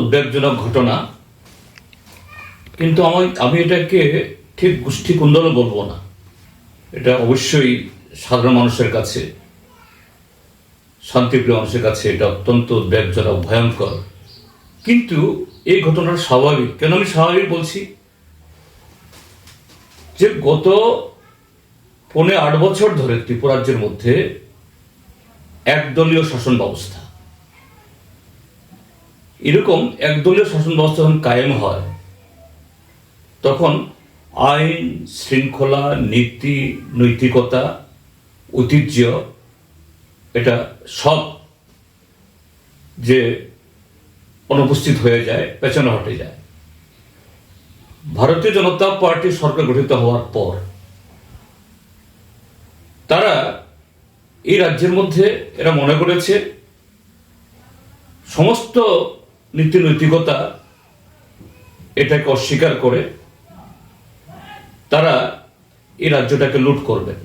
উদ্বেগজনক ঘটনা। কিন্তু আমি আমি এটাকে ঠিক গোষ্ঠী কুন্দলও বলব না। এটা অবশ্যই সাধারণ মানুষের কাছে, শান্তিপ্রিয় মানুষের কাছে এটা অত্যন্ত উদ্বেগজনক, ভয়ঙ্কর। কিন্তু এই ঘটনাটা স্বাভাবিক। কেন আমি স্বাভাবিক বলছি? যে গত পৌনে আট বছর ধরে ত্রিপুরাজ্যের মধ্যে একদলীয় শাসন ব্যবস্থা এরকম একদলীয় শাসন ব্যবস্থা যখন কায়েম হয়, তখন আইন, শৃঙ্খলা, নীতি, নৈতিকতা, ঐতিহ্য, এটা সব যে অনুপস্থিত হয়ে যায়, পেছনে হটে যায়। ভারতীয় জনতা পার্টি সরকার গঠিত হওয়ার পর, তারা এই রাজ্যের মধ্যে এরা মনে করেছে, সমস্ত নীতি নৈতিকতা এটাকে অস্বীকার করে তারা এই রাজ্যটাকে লুট করবেন।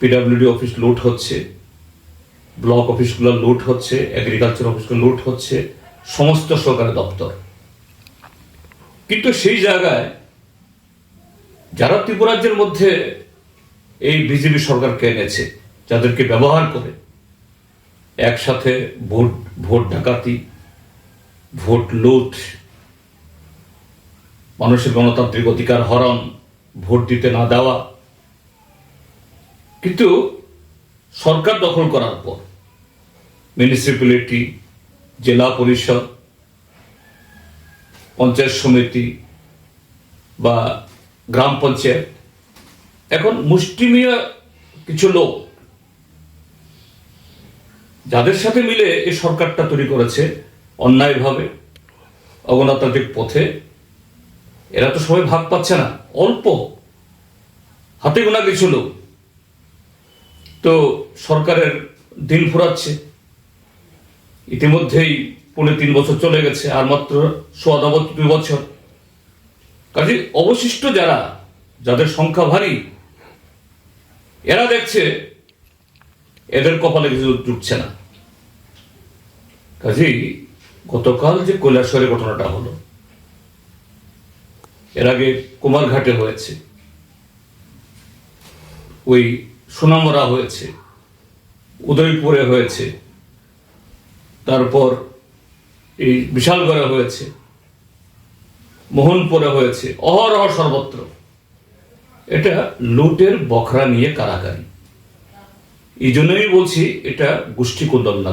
পিডাব্লিউডি অফিস লুট হচ্ছে, ব্লক অফিসগুলো লুট হচ্ছে এগ্রিকালচার অফিসগুলো লুট হচ্ছে, সমস্ত সরকারি দপ্তর। কিন্তু সেই জায়গায় যারা ত্রিপুরাজ্যের মধ্যে এই বিজেপি সরকারকে এনেছে, যাদেরকে ব্যবহার করে একসাথে ভোট ভোট ডাকাতি, ভোট লুট, মানুষের গণতান্ত্রিক অধিকার হরণ, ভোট দিতে না দেওয়া। কিন্তু সরকার দখল করার পর মিউনিসিপ্যালিটি, জেলা পরিষদ, পঞ্চায়েত সমিতি বা গ্রাম পঞ্চায়েত, এখন মুষ্টিমীয় কিছু লোক যাদের সাথে মিলে এই সরকারটা তৈরি করেছে, অন্যায়ভাবে, অগণতান্ত্রিক পথে, এরা তো সবাই ভাগ পাচ্ছে না, অল্প, হাতে গোনা কিছু লোক। তো সরকারের দিন ফুরাচ্ছে, ইতিমধ্যেই পৌনে তিন বছর চলে গেছে, আর মাত্র সোয়াদা দুই বছর। কাজে অবশিষ্ট যারা, যাদের সংখ্যা ভারী, এরা দেখছে, এদের কপালে কিছু জুটছে না। কাজেই গতকাল যে কৈলাসরের ঘটনাটা হলো, এর আগে কুমারঘাটে হয়েছে, ওই সোনামরা হয়েছে, উদয়পুরে হয়েছে, তারপর এই বিশালগড়ে হয়েছে, মোহনপুরে হয়েছে, অহরহ সর্বত্র। এটা লুটের বখরা নিয়ে কারাকারি এই জন্যই বলছি এটা গোষ্ঠী কুন্দল না